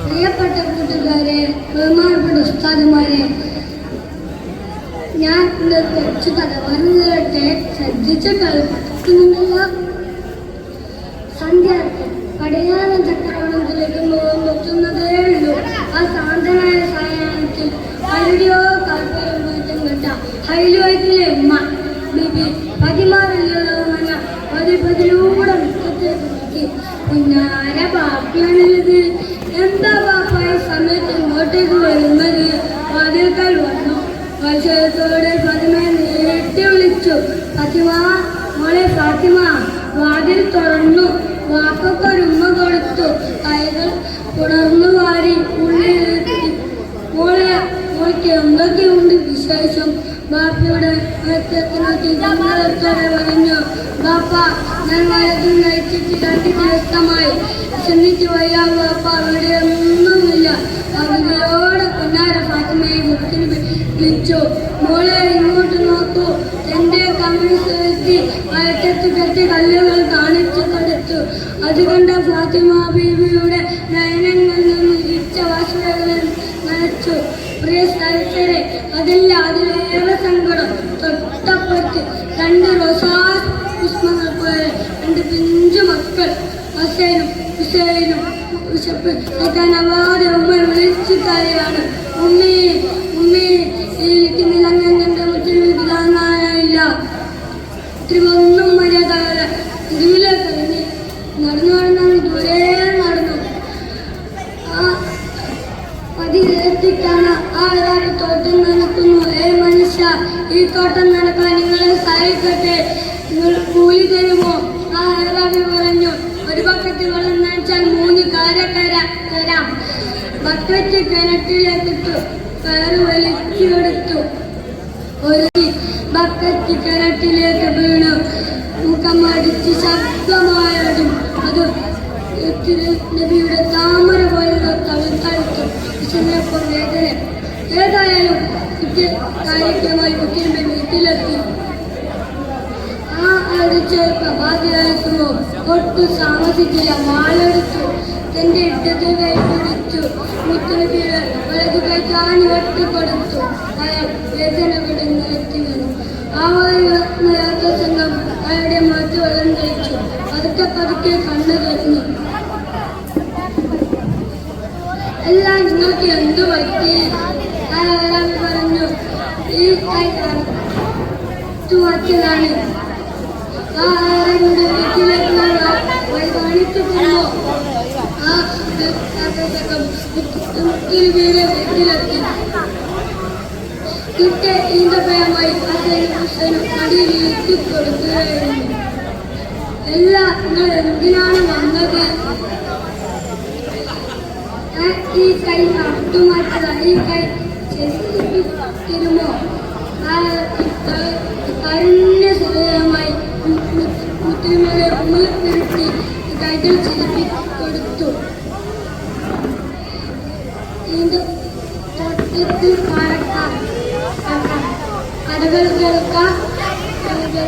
പ്രിയപ്പെട്ട കൂട്ടുകാരെ ബഹുമാനപ്പെട്ട ഉസ്താദുമാരെ ഞാൻ കുറച്ച് കഥ പറഞ്ഞു കേട്ടെ ശ്രദ്ധിച്ച് കേൾക്കുന്നുണ്ടല്ലോ സന്ധ്യ പടിഞ്ഞാറൻ ചക്രവാളത്തിലേക്ക് നോക്കുന്നതേ ഉള്ളൂ. ആ ശാന്തനായ സായാഹ്നത്തിൽ ആരുടെയോ കാൽപ്പരം മാറ്റം കണ്ട ഹൈലുവയത്തിലെ ഉമ്മ ബിബി പതിമാറില്ലോമന പതി പതിലൂടെ മുറ്റത്തേക്ക് ഇങ്ങോട്ടേക്ക് വരുന്നത് വാതിൽക്കൽ വന്നു. വശത്തോടെ ഫാത്തിമയെ നേരിട്ട് വിളിച്ചു. ഫാത്തിമ മോളെ ഫാത്തിമ വാതിൽ തുറന്നു. വാപ്പൊക്കെ ഉമ്മ കൊടുത്തു. കൈകൾ പുണർന്നു വാരി ഉള്ളിലെത്തി മോളെ മോൾക്ക് എന്തൊക്കെയുണ്ട് വിശേഷം? ബാപ്പയുടെ വ്യക്തത്തിനൊക്കെ സമ്മതത്തോടെ പറഞ്ഞു ബാപ്പ ഞാൻ വലതും നയിച്ചിട്ട് രണ്ട് ദിവസമായി ശ്രമിച്ചു വയ്യാ ബാപ്പ അവിടെ ഒന്നുമില്ല. അവരോട് പൊന്നാര ഫാത്തിമയെ മുഖത്തിന് വിളിച്ചു. മോളെ ഇങ്ങോട്ട് നോക്കൂ. തന്റെ കമ്മ്യൂണിസ്റ്റ് വ്യക്തി വയറ്റത്ത് കെട്ടി കല്ലുകൾ കാണിച്ചു കൊടുത്തു. അതുകൊണ്ട് ഫാത്തിമ ബീവിയുടെ നയനങ്ങളിൽ നിന്ന് ഇരിച്ച വാസനകളിൽ നനച്ചു. പ്രിയ സ്ഥലത്തരെ അതില്ല അതിലേറെ സങ്കടം. തൊട്ടപ്പുറത്ത് രണ്ട് റോസാ പുഷ്പങ്ങൾ പോലെ രണ്ട് പിഞ്ചു മക്കൾ ഹസൈനും ഹുസൈനും വിശപ്പ് കേൾക്കാനാവാതെ ഉമ്മ വിളിച്ചു കരയാണ്. ഉമ്മയെ ഉമ്മയെ എനിക്ക് നിലങ്ങൻ മുറ്റിൽ താങ്ങാനായില്ല ഒന്നും മര്യാദ ഇതിലെ കഴിഞ്ഞ് നടന്നു നടന്നാണ് ദൂരെ നടന്നു. ആ അതിലെത്തിക്കാണ് ആ തോട്ടം നടക്കുന്നു. ഏ മനുഷ്യ ഈ തോട്ടം നടക്കാൻ നിങ്ങളെ സഹായിക്കട്ടെ? നിങ്ങൾ കൂലി തരുമോ? ആ അറബി പറഞ്ഞു. ഒരു വെള്ളം നനച്ചാൽ മൂന്ന് കാര തരാ- തരാം ബക്കറ്റ് കിണറ്റിലേക്കിട്ടു കയറ് വലിച്ചെടുത്തു ഒരു ബക്കറ്റ് കിണറ്റിലേക്ക് വീണു. മുഖമടിച്ച് ശബ്ദമായതും അത് നബിയുടെ താമര പോലുള്ള തളിത്തടുത്തു വിശന്നപ്പോൾ വേദന. ഏതായാലും കാര്യമായി മുഖ്യമന്ത്രി വീട്ടിലെത്തി. അടിച്ച് പ്രഭാതിയായിരിക്കുമോ ഒട്ടും താമസിച്ചില്ല. വാളെടുത്തു തന്റെ ഇട്ടത് കൈ പിടിച്ചു. മുത്തനബിയുടെ വലതു കൈ ചാണി ഒറ്റപ്പെടുത്തു അയാൾ വേദന വിടുന്നു എത്തി വന്നു ആ ഒരു സംഘം അയാളുടെ മുഖത്ത് വെള്ളം കഴിച്ചു പതുക്കെ പതുക്കെ കണ്ണു തുറന്നു. എല്ലാം നിങ്ങൾക്ക് എന്തു പറ്റി? അയാൾ പറഞ്ഞു. ഈ കൈ അറുത്തു വച്ചതാണ് ആ വഴി കാണിച്ചു ആ മുക്കിൽ വീട് വീട്ടിലെത്തി അച്ഛനും അടിയിൽ ഇരുത്തി കൊടുക്കുകയായിരുന്നു എല്ലാ നിങ്ങൾ എന്തിനാണ് വന്നത് ഈ കൈ അട്ടുമാറ്റത ഈ കൈ തരുമോ ആ വീട്ടിൽ ചിലപ്പി കൊടുത്തു തോട്ടത്തിൽ പാടക്കാം കടകൾ കേൾക്കാം. കടകൾ